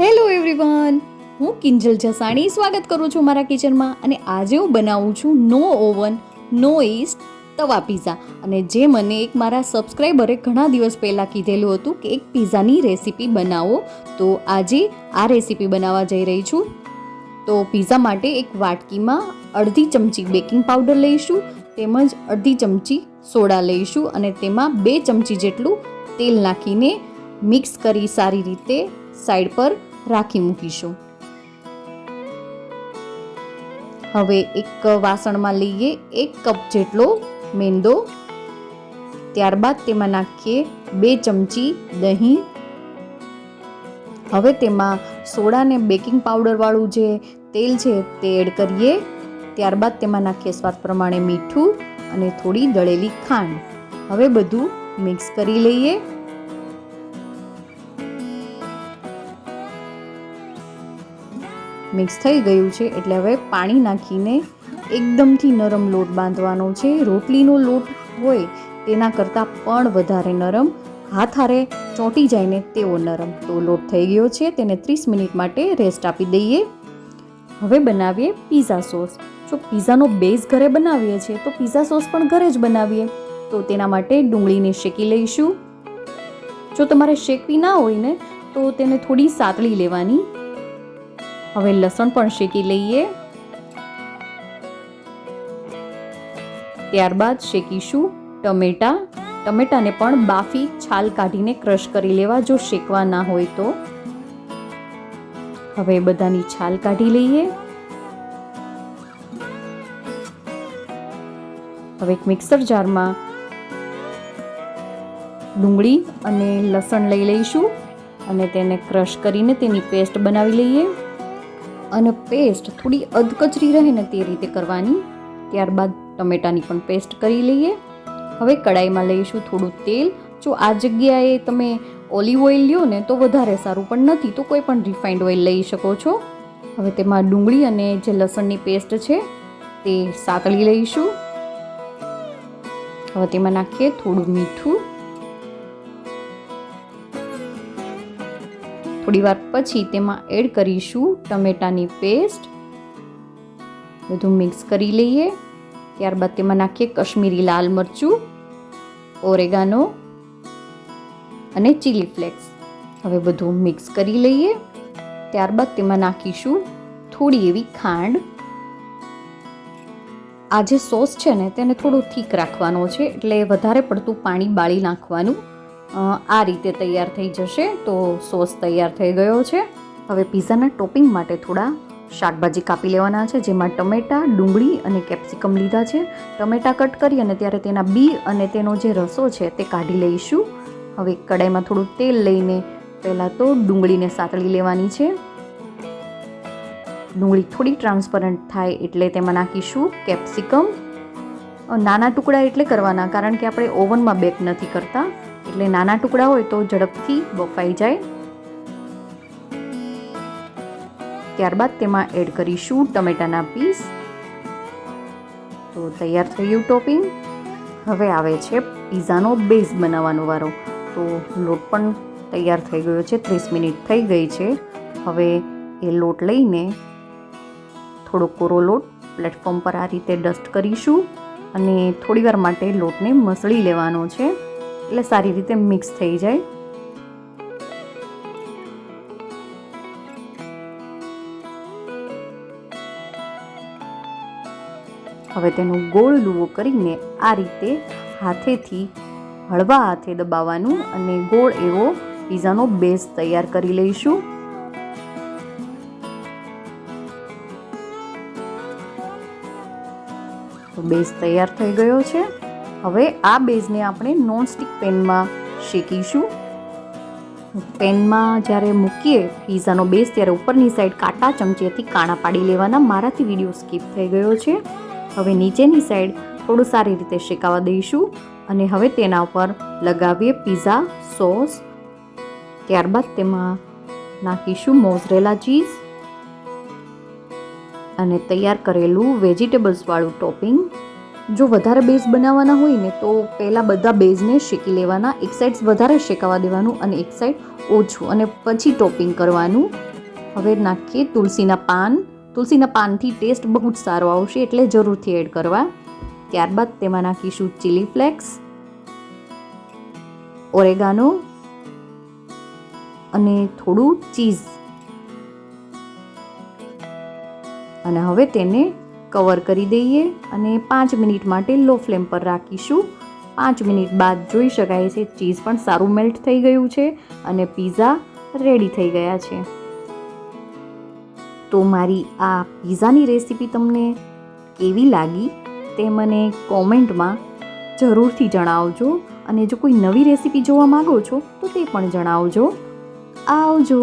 Hello everyone હું કિંજલ જસાણી સ્વાગત કરું છું મારા કિચનમાં અને આજે હું બનાવું છું no oven, no yeast tawa pizza અને જે મને એક મારા સબસ્ક્રાઈબરે ઘણા દિવસ પહેલાં કીધેલું હતું કે એક પીઝાની રેસીપી બનાવો, તો આજે આ રેસીપી બનાવવા જઈ રહી છું. તો પીઝા માટે એક વાટકીમાં અડધી ચમચી બેકિંગ પાવડર લઈશું, તેમજ અડધી ચમચી સોડા લઈશું અને તેમાં બે ચમચી જેટલું તેલ નાખીને મિક્સ કરી સારી રીતે સાઈડ પર રાખી મૂકીશું. હવે એક વાસણમાં લઈએ એક કપ જેટલો મેંદો. ત્યારબાદ તેમાં નાખીએ બે ચમચી દહીં. હવે તેમાં સોડા ને બેકિંગ પાવડરવાળું જે તેલ છે તે એડ કરીએ. ત્યારબાદ તેમાં નાખીએ સ્વાદ પ્રમાણે મીઠું અને થોડી દળેલી ખાંડ. હવે બધું મિક્સ કરી લઈએ. મિક્સ થઈ ગયું છે એટલે હવે પાણી નાખીને એકદમથી નરમ લોટ બાંધવાનો છે. રોટલીનો લોટ હોય તેના કરતાં પણ વધારે નરમ. હાથ હારે ચોંટી જાય ને તેવો નરમ. તો લોટ થઈ ગયો છે, તેને ત્રીસ મિનિટ માટે રેસ્ટ આપી દઈએ. હવે બનાવીએ પીઝા સોસ જો પીઝાનો બેઝ ઘરે બનાવીએ છીએ, તો પીઝા સોસ પણ ઘરે જ બનાવીએ. તો તેના માટે ડુંગળીને શેકી લઈશું. જો તમારે શેકવી ના હોય ને, તો તેને થોડી સાતળી લેવાની. હવે લસણ પણ શેકી લઈએ. ત્યારબાદ શેકીશું ટમેટા. ટમેટાને પણ બાફી છાલ કાઢીને ક્રશ કરી લેવા જો શેકવા ના હોય તો. હવે બધાની છાલ કાઢી લઈએ. હવે એક મિક્સર જારમાં ડુંગળી અને લસણ લઈ લઈશું અને તેને ક્રશ કરીને તેની પેસ્ટ બનાવી લઈએ. અને પેસ્ટ થોડી અધકચરી રહે ને તે રીતે કરવાની. ત્યારબાદ ટમેટાની પણ પેસ્ટ કરી લઈએ. હવે કડાઈમાં લઈશું થોડું તેલ. જો આ જગ્યાએ તમે ઓલિવ ઓઇલ લ્યો ને તો વધારે સારું પણ નથી, તો કોઈ પણ રિફાઇન્ડ ઓઇલ લઈ શકો છો. હવે તેમાં ડુંગળી અને જે લસણની પેસ્ટ છે તે સાતળી લઈશું. હવે તેમાં નાખીએ થોડું મીઠું. થોડી વાર પછી તેમાં એડ કરીશું ટમેટાની પેસ્ટ. બધું મિક્સ કરી લઈએ. ત્યારબાદ તેમાં નાખીએ કશ્મીરી લાલ મરચું, ઓરેગાનો અને ચીલી ફ્લેક્સ. હવે બધું મિક્સ કરી લઈએ. ત્યારબાદ તેમાં નાખીશું થોડી એવી ખાંડ. આ જે સોસ છે ને, તેને થોડું થીક રાખવાનો છે, એટલે વધારે પડતું પાણી બાળી નાખવાનું. આ રીતે તૈયાર થઈ જશે તો સોસ તૈયાર થઈ ગયો છે. હવે પીઝાના ટોપિંગ માટે થોડા શાકભાજી કાપી લેવાના છે, જેમાં ટમેટા, ડુંગળી અને કેપ્સિકમ લીધા છે. ટમેટા કટ કરી અને ત્યારે તેના બી અને તેનો જે રસો છે તે કાઢી લઈશું. હવે કડાઈમાં થોડું તેલ લઈને પહેલાં તો ડુંગળીને સાતળી લેવાની છે. ડુંગળી થોડી ટ્રાન્સપરન્ટ થાય એટલે તેમાં નાખીશું કેપ્સિકમ. નાના ટુકડા એટલે કરવાના, કારણ કે આપણે ઓવનમાં બેક નથી કરતા. એટલે નાના ટુકડા હોય તો ઝડપથી બફાઈ જાય. ત્યારબાદ તેમાં એડ કરીશું ટમેટાના પીસ. તો તૈયાર થયું ટોપિંગ. હવે આવે છે પીઝાનો બેઝ બનાવવાનો વારો. તો લોટ પણ તૈયાર થઈ ગયો છે, ત્રીસ મિનિટ થઈ ગઈ છે. હવે એ લોટ લઈને થોડો કોરો લોટ પ્લેટફોર્મ પર આ રીતે ડસ્ટ કરીશું અને થોડીવાર માટે લોટને મસળી લેવાનો છે. એટલે સારી રીતે મિક્સ થઈ જાય. હવે તેનો ગોળ લુવો કરીને આ રીતે હાથેથી હળવા હાથે દબાવવાનું અને ગોળ એવો પીઝાનો બેઝ તૈયાર કરી લઈશું. બેઝ તૈયાર થઈ ગયો છે. હવે આ બેઝને આપણે નોનસ્ટિક પેનમાં શેકીશું. પેનમાં જ્યારે મૂકીએ પીઝાનો બેઝ ત્યારે ઉપરની સાઈડ કાંટા ચમચીથી કાણા પાડી લેવાના. મારાથી વીડિયો સ્કીપ થઈ ગયો છે. હવે નીચેની સાઈડ થોડું સારી રીતે શેકાવા દઈશું અને હવે તેના ઉપર લગાવીએ પીઝા સોસ. ત્યારબાદ તેમાં નાખીશું મોઝરેલા ચીઝ અને તૈયાર કરેલું વેજીટેબલ્સવાળું ટોપિંગ. જો વધારે બેઝ બનાવવાના હોય ને, તો પહેલાં બધા બેઝને શેકી લેવાના. એક સાઈડ વધારે શેકાવા દેવાનું અને એક સાઈડ ઓછું. અને પછી ટોપિંગ કરવાનું. હવે નાખીએ તુલસીના પાન. તુલસીના પાનથી ટેસ્ટ બહુ જ સારો આવશે, એટલે જરૂરથી એડ કરવા. ત્યારબાદ તેમાં નાખીશું ચીલી ફ્લેક્સ ઓરેગાનો અને થોડું ચીઝ અને હવે તેને કવર કરી દઈએ અને પાંચ મિનિટ માટે લો ફ્લેમ પર રાખીશું. પાંચ મિનિટ બાદ જોઈ શકાય છે ચીઝ પણ સારું મેલ્ટ થઈ ગયું છે અને પીઝા રેડી થઈ ગયા છે. તો મારી આ પીઝાની રેસીપી તમને કેવી લાગી તે મને કોમેન્ટમાં જરૂરથી જણાવજો અને જો કોઈ નવી રેસીપી જોવા માગો છો તો તે પણ જણાવજો. આવજો!